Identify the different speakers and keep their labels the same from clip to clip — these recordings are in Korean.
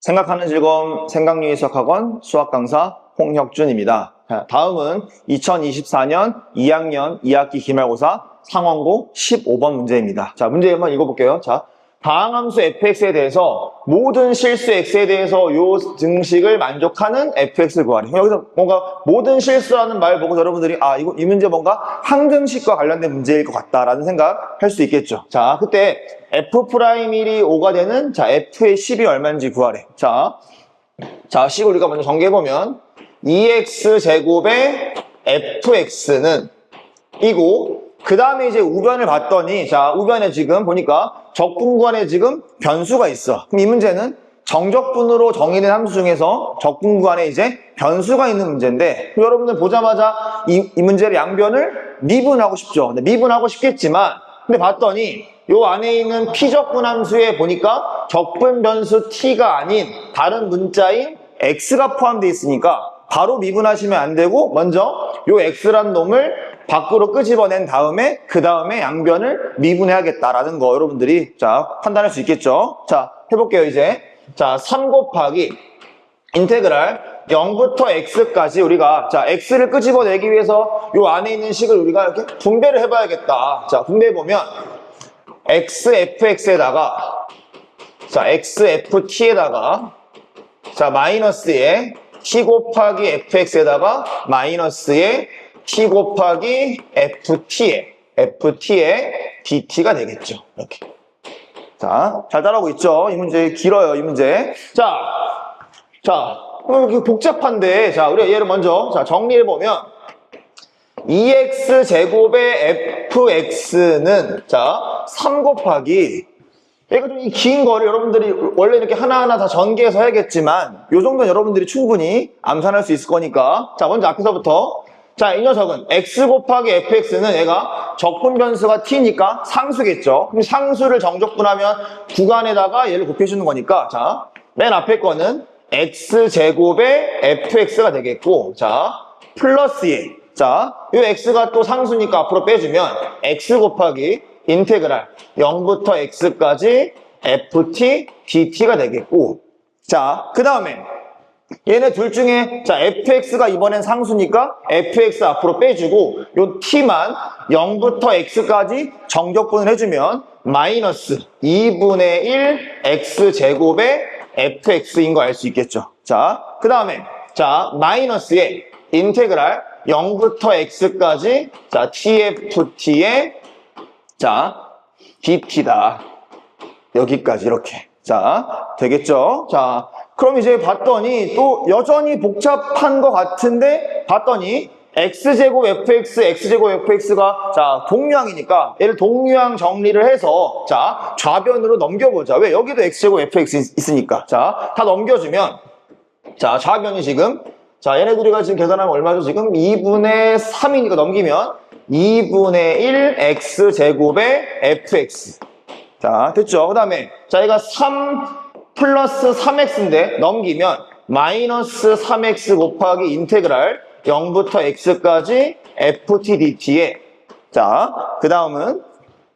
Speaker 1: 생각하는 즐거움 생각유희 수학학원 수학 강사 홍혁준입니다. 자, 다음은 2024년 2학년 2학기 기말고사 상원고 15번 문제입니다. 자, 문제 한번 읽어볼게요. 자, 다항함수 fx에 대해서 모든 실수 x에 대해서 요 증식을 만족하는 fx를 구하래. 여기서 뭔가 모든 실수라는 말 보고 여러분들이 아 이거 이 문제 뭔가 항등식과 관련된 문제일 것 같다라는 생각 할 수 있겠죠. 자, 그때 f 프라임1이 5가 되는 자 f의 10이 얼마인지 구하래. 자, 자, 식을 우리가 먼저 전개해보면 2x 제곱의 fx는 이고 그 다음에 이제 우변을 봤더니 자 우변에 지금 보니까 적분구간에 지금 변수가 있어. 그럼 이 문제는 정적분으로 정의된 함수 중에서 적분구간에 이제 변수가 있는 문제인데 여러분들 보자마자 이, 이 문제를 양변을 미분하고 싶죠. 근데 미분하고 싶겠지만 근데 봤더니 요 안에 있는 피적분 함수에 보니까 적분 변수 t가 아닌 다른 문자인 x가 포함되어 있으니까 바로 미분하시면 안 되고 먼저 요 x란 놈을 밖으로 끄집어낸 다음에 그 다음에 양변을 미분해야겠다라는 거 여러분들이 자 판단할 수 있겠죠. 자 해볼게요 이제 자3 곱하기 인테그랄 0부터 x까지 우리가 자 x를 끄집어내기 위해서 요 안에 있는 식을 우리가 이렇게 분배를 해봐야겠다. 자 분배해 보면 xfx에다가 자 xft에다가 자 마이너스에 t 곱하기 fx에다가 마이너스에 t 곱하기 ft에 ft에 dt가 되겠죠. 이렇게. 자, 잘 따라오고 있죠? 이 문제 길어요, 이 문제. 자, 자, 그럼 이렇게 복잡한데, 자, 우리가 얘를 먼저 자 정리해 보면 2x 제곱의 fx는 자, 3 곱하기 얘가 좀 이 긴 거를 여러분들이 원래 이렇게 하나하나 다 전개해서 해야겠지만 요 정도는 여러분들이 충분히 암산할 수 있을 거니까 자 먼저 앞에서부터 자 이 녀석은 x 곱하기 fx는 얘가 적분 변수가 t니까 상수겠죠. 그럼 상수를 정적분하면 구간에다가 얘를 곱해주는 거니까 자 맨 앞에 거는 x 제곱의 fx가 되겠고 자 플러스 에 자, 이 x가 또 상수니까 앞으로 빼주면 x 곱하기 인테그랄 0부터 x까지 ft dt가 되겠고 자, 그 다음에 얘네 둘 중에 자 fx가 이번엔 상수니까 fx 앞으로 빼주고 요 t만 0부터 x까지 정적분을 해주면 마이너스 2분의 1 x 제곱의 fx인 거 알 수 있겠죠. 자, 그 다음에 자 마이너스에 인테그랄 0부터 x까지 자 tft의 자 dt다. 여기까지 이렇게. 자, 되겠죠? 자, 그럼 이제 봤더니 또 여전히 복잡한 것 같은데 봤더니 x제곱 fx, x제곱 fx가 자 동류항이니까 얘를 동류항 정리를 해서 자 좌변으로 넘겨보자. 왜? 여기도 x제곱 fx 있- 있으니까. 자, 다 넘겨주면 자 좌변이 지금 자 얘네들이가 지금 계산하면 얼마죠? 지금 2분의 3이니까 넘기면 2분의 1 x제곱의 fx 자, 됐죠? 그 다음에, 자, 얘가 3 플러스 3x인데, 넘기면, 마이너스 3x 곱하기 인테그랄 0부터 x까지 ft dt에, 자, 그 다음은,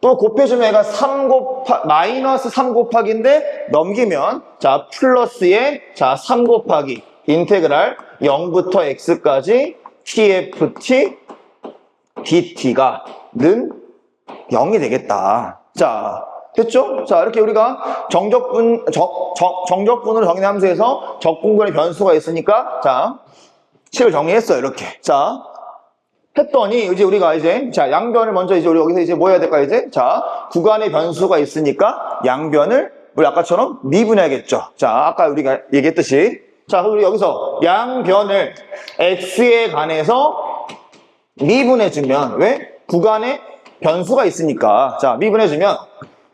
Speaker 1: 또 곱해주면 얘가 3 곱하, 마이너스 3 곱하기인데, 넘기면, 자, 플러스에, 자, 3 곱하기 인테그랄 0부터 x까지 tft dt가 는 0이 되겠다. 자, 됐죠? 자, 이렇게 우리가 정적분, 정, 정, 정적분으로 정의된 함수에서 적분군의 변수가 있으니까, 자, 식을 정리했어요, 이렇게. 자, 했더니, 이제 우리가 이제, 자, 양변을 먼저 이제 우리 여기서 이제 뭐 해야 될까, 이제? 자, 구간의 변수가 있으니까 양변을 우리 아까처럼 미분해야겠죠. 자, 아까 우리가 얘기했듯이. 자, 우리 여기서 양변을 x에 관해서 미분해주면, 왜? 구간에 변수가 있으니까. 자, 미분해주면,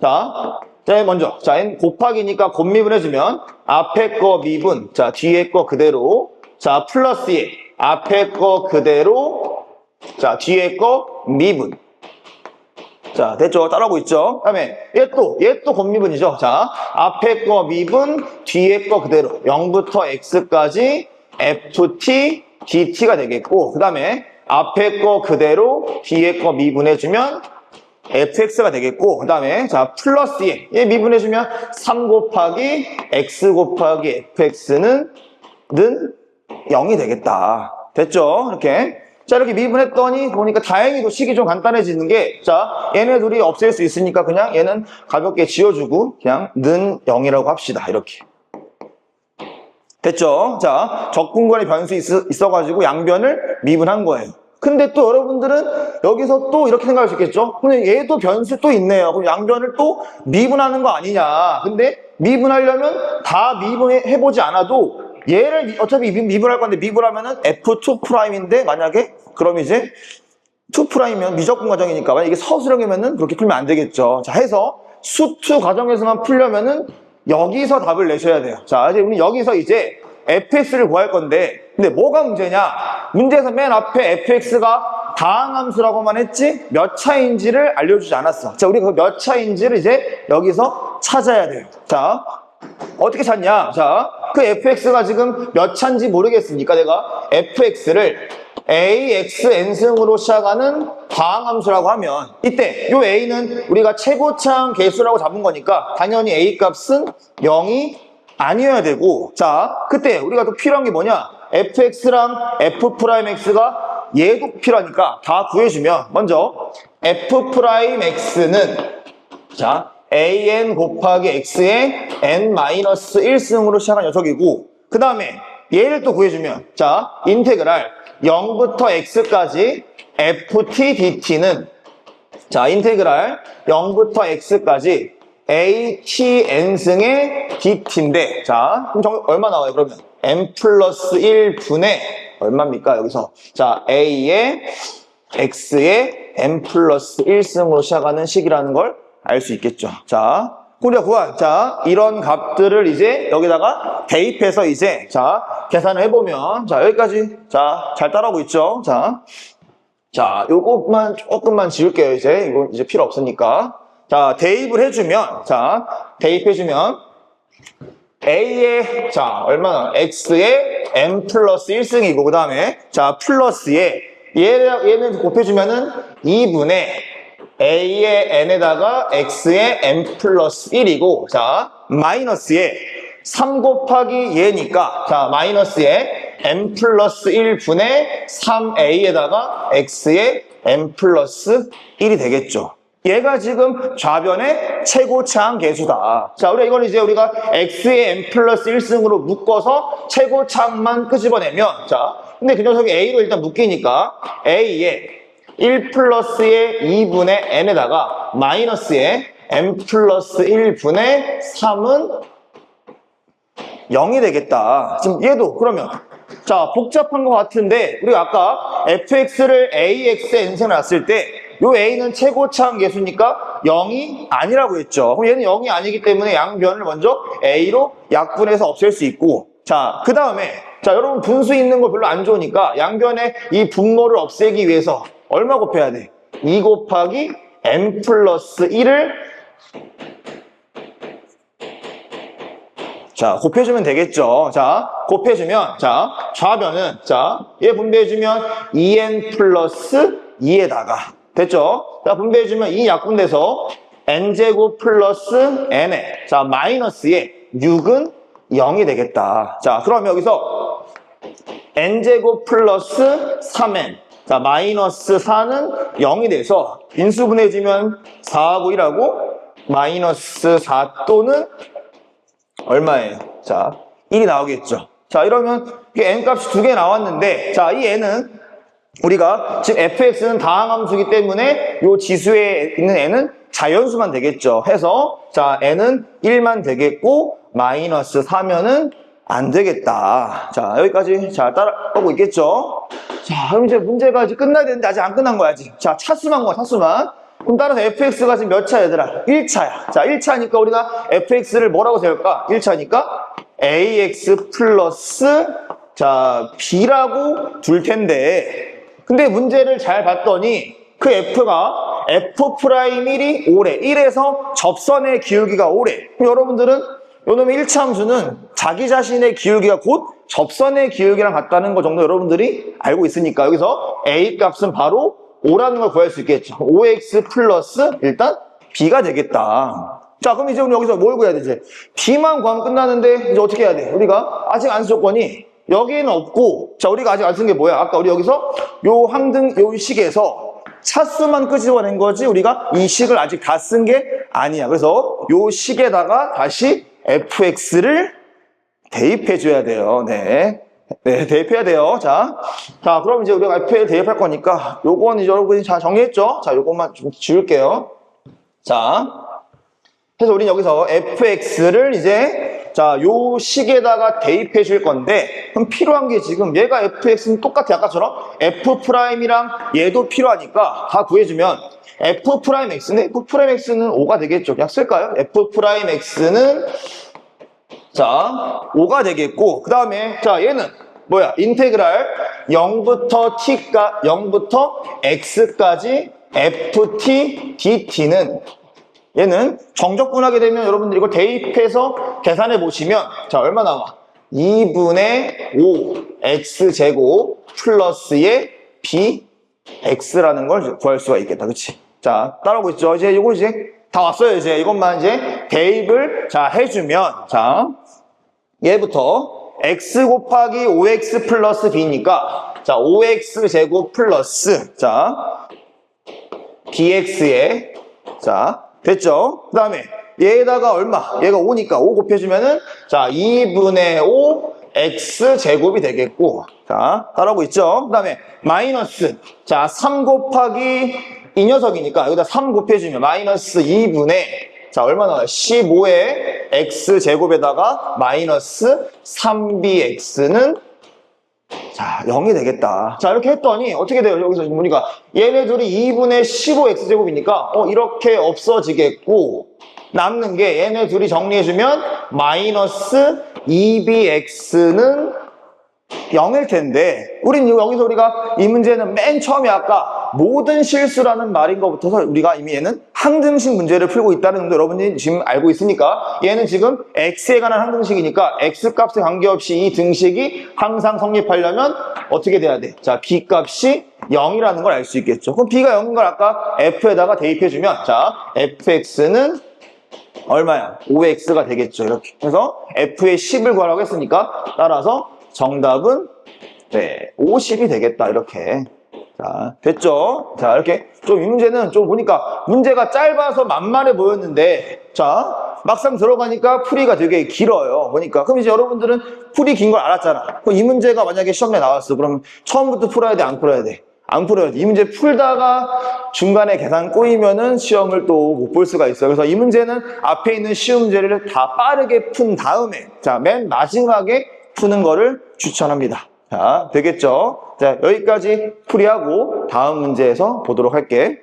Speaker 1: 자, 자, 먼저, 자, n 곱하기니까 곱 미분 해주면, 앞에 거 미분, 자, 뒤에 거 그대로, 자, 플러스 에 앞에 거 그대로, 자, 뒤에 거 미분. 자, 됐죠? 따라오고 있죠? 그 다음에, 얘 또, 얘 또 곱미분이죠? 자, 앞에 거 미분, 뒤에 거 그대로. 0부터 x까지 ft, dt가 되겠고, 그 다음에, 앞에 거 그대로, 뒤에 거 미분해주면, fx가 되겠고 그 다음에 자 플러스 얘, 얘 미분해주면 3 곱하기 x 곱하기 fx는 는 0이 되겠다. 됐죠? 이렇게. 자, 이렇게 미분했더니 보니까 다행히도 식이 좀 간단해지는 게, 자, 얘네 둘이 없앨 수 있으니까 그냥 얘는 가볍게 지워주고, 그냥 는 0이라고 합시다. 이렇게. 됐죠? 자, 적분권의 변수 있, 어가지고 양변을 미분한 거예요. 근데 또 여러분들은 여기서 또 이렇게 생각할 수 있겠죠? 근데 얘도 변수 또 있네요. 그럼 양변을 또 미분하는 거 아니냐. 근데 미분하려면 다 미분해보지 않아도 얘를 미- 어차피 미- 미분할 건데 미분하면은 F2'인데 만약에 그럼 이제 2'이면 미적분 과정이니까 만약 이게 서술형이면은 그렇게 풀면 안 되겠죠. 자, 해서 수2 과정에서만 풀려면은 여기서 답을 내셔야 돼요. 자, 이제 우리 여기서 이제 fx를 구할 건데 근데 뭐가 문제냐? 문제에서 맨 앞에 fx가 다항함수라고만 했지 몇 차인지를 알려주지 않았어. 자, 우리가 그 몇 차인지를 이제 여기서 찾아야 돼요. 자, 어떻게 찾냐? 자, 그 fx가 지금 몇 차인지 모르겠으니까 내가 fx를 ax n승으로 시작하는 다항함수라고 하면 이때 요 a는 우리가 최고차항 개수라고 잡은 거니까 당연히 a 값은 0이 아니어야 되고 자 그때 우리가 또 필요한 게 뭐냐 fx랑 f'x가 얘도 필요하니까 다 구해주면 먼저 f'x는 자, an 곱하기 x의 n-1승으로 시작한 녀석이고 그 다음에 얘를 또 구해주면 자, 인테그랄 0부터 x까지 ft dt는 자, 인테그랄 0부터 x까지 atn승의 dt인데 자, 그럼 정, 얼마 나와요 그러면? N 플러스 1분의 얼마입니까 여기서? 자, a의 x의 n 플러스 1승으로 시작하는 식이라는 걸 알 수 있겠죠. 자, 우리가 구한 자 이런 값들을 이제 여기다가 대입해서 이제 자 계산을 해보면 자 여기까지 자 잘 따라오고 있죠. 자, 자 요것만 조금만 지울게요. 이제 이거 이제 필요 없으니까 자 대입을 해주면 자 대입해주면 A의 자 얼마나 X의 M 플러스 1승이고 그 다음에 자 플러스에 얘, 얘는 곱해주면은 2분의 A의 N에다가 X의 M 플러스 1이고 자 마이너스에 3 곱하기 얘니까 자 마이너스에 M 플러스 1분의 3A에다가 X의 M 플러스 1이 되겠죠. 얘가 지금 좌변의 최고차항 개수다. 자, 우리가 이걸 이제 우리가 x의 n 플러스 1승으로 묶어서 최고차항만 끄집어내면, 자, 근데 그 녀석이 a로 일단 묶이니까 a의 1 플러스의 2분의 n에다가 마이너스의 n 플러스 1분의 3은 0이 되겠다. 지금 얘도 그러면 자 복잡한 것 같은데 우리가 아까 fx를 ax에 n승을 놨을 때 요 a는 최고차항 개수니까 0이 아니라고 했죠. 그럼 얘는 0이 아니기 때문에 양변을 먼저 a로 약분해서 없앨 수 있고 자 그 다음에 자 여러분 분수 있는 거 별로 안 좋으니까 양변에 이 분모를 없애기 위해서 얼마 곱해야 돼? 2 곱하기 n 플러스 1을 자, 곱해주면 되겠죠. 자, 곱해주면, 자, 좌변은, 자, 얘 분배해주면 2n 플러스 2에다가, 됐죠? 자, 분배해주면 2 약분돼서 n제곱 플러스 n에, 자, 마이너스에 6은 0이 되겠다. 자, 그럼 여기서 n제곱 플러스 3n, 자, 마이너스 4는 0이 돼서 인수분해주면 4하고 1하고 마이너스 4 또는 얼마예요? 자, 1이 나오겠죠. 자, 이러면 n 값이 두 개 나왔는데, 자, 이 n은 우리가 지금 fx는 다항함수기 때문에 이 지수에 있는 n은 자연수만 되겠죠. 해서 자, n은 1만 되겠고 마이너스 4면은 안 되겠다. 자, 여기까지 잘 따라오고 있겠죠. 자, 그럼 이제 문제가 이제 끝나야 되는데 아직 안 끝난 거야, 아직. 자, 차수만 거야, 차수만. 그럼 따라서 fx가 지금 몇 차, 얘들아? 1차야. 자, 1차니까 우리가 fx를 뭐라고 세울까? 1차니까 ax 플러스 자, b라고 둘 텐데 근데 문제를 잘 봤더니 그 f가 f'1이 오래 1에서 접선의 기울기가 오래 여러분들은 요놈의 1차 함수는 자기 자신의 기울기가 곧 접선의 기울기랑 같다는 거 정도 여러분들이 알고 있으니까 여기서 a 값은 바로 5라는 걸 구할 수 있겠죠. 5x 플러스 일단 b가 되겠다. 자, 그럼 이제 우리 여기서 뭘 구해야 되지? b만 구하면 끝나는데 이제 어떻게 해야 돼? 우리가 아직 안수 조건이 여기에는 없고 자, 우리가 아직 안 쓴 게 뭐야? 아까 우리 여기서 요 항등 요 식에서 차수만 끄집어낸 거지 우리가 이 식을 아직 다 쓴 게 아니야. 그래서 요 식에다가 다시 fx를 대입해 줘야 돼요. 네. 네, 대입해야 돼요. 자. 자, 그럼 이제 우리가 f에 대입할 거니까 요건 이제 여러분이 잘 정리했죠? 자, 요것만 좀 지울게요. 자. 그래서 우리는 여기서 fx를 이제 자, 요 식에다가 대입해 줄 건데 그럼 필요한 게 지금 얘가 fx는 똑같아 아까처럼 f'이랑 얘도 필요하니까 다 구해주면 f'x는 f'x는 5가 되겠죠. 그냥 쓸까요? f'x는 자, 5가 되겠고, 그 다음에, 자, 얘는 뭐야? 인테그랄 0부터 t가, 0부터 x까지 ft dt는 얘는 정적분하게 되면 여러분들 이걸 대입해서 계산해 보시면, 자, 얼마 나와? 2분의 5 x제곱 플러스의 bx라는 걸 구할 수가 있겠다. 그치? 자, 따라오고 있죠? 이제 이거 이제 다 왔어요. 이제 이것만 이제 대입을 자, 해주면, 자, 얘부터 x 곱하기 5x 플러스 b니까 자 5x 제곱 플러스 자 bx에 자 됐죠? 그 다음에 얘에다가 얼마? 얘가 5니까 5 곱해주면은 자 2분의 5 x 제곱이 되겠고 자 따라오고 있죠? 그 다음에 마이너스 자 3 곱하기 이 녀석이니까 여기다 3 곱해주면 마이너스 2분의 자, 얼마 나와요? 15의 x 제곱에다가 마이너스 3bx는 자, 0이 되겠다. 자, 이렇게 했더니 어떻게 돼요? 여기서 지금 보니까 얘네 둘이 2분의 15x 제곱이니까 어, 이렇게 없어지겠고 남는 게 얘네 둘이 정리해주면 마이너스 2bx는 0일 텐데 우린 여기서 우리가 이 문제는 맨 처음에 아까 모든 실수라는 말인 것부터서 우리가 이미 얘는 항등식 문제를 풀고 있다는 점도 여러분이 지금 알고 있으니까 얘는 지금 x에 관한 항등식이니까 x 값에 관계없이 이 등식이 항상 성립하려면 어떻게 돼야 돼? 자 b 값이 0이라는 걸 알 수 있겠죠. 그럼 b가 0인 걸 아까 f에다가 대입해주면 자 fx는 얼마야? 5x가 되겠죠. 이렇게. 그래서 f의 10을 구하라고 했으니까 따라서 정답은 네, 50이 되겠다. 이렇게. 자, 됐죠? 자, 이렇게 좀 이 문제는 좀 보니까 문제가 짧아서 만만해 보였는데 자, 막상 들어가니까 풀이가 되게 길어요. 보니까. 그럼 이제 여러분들은 풀이 긴 걸 알았잖아. 그럼 이 문제가 만약에 시험에 나왔어. 그럼 처음부터 풀어야 돼? 안 풀어야 돼? 안 풀어야 돼. 이 문제 풀다가 중간에 계산 꼬이면은 시험을 또 못 볼 수가 있어요. 그래서 이 문제는 앞에 있는 시험 문제를 다 빠르게 푼 다음에 자, 맨 마지막에 푸는 거를 추천합니다. 자, 되겠죠? 자, 여기까지 풀이하고 다음 문제에서 보도록 할게.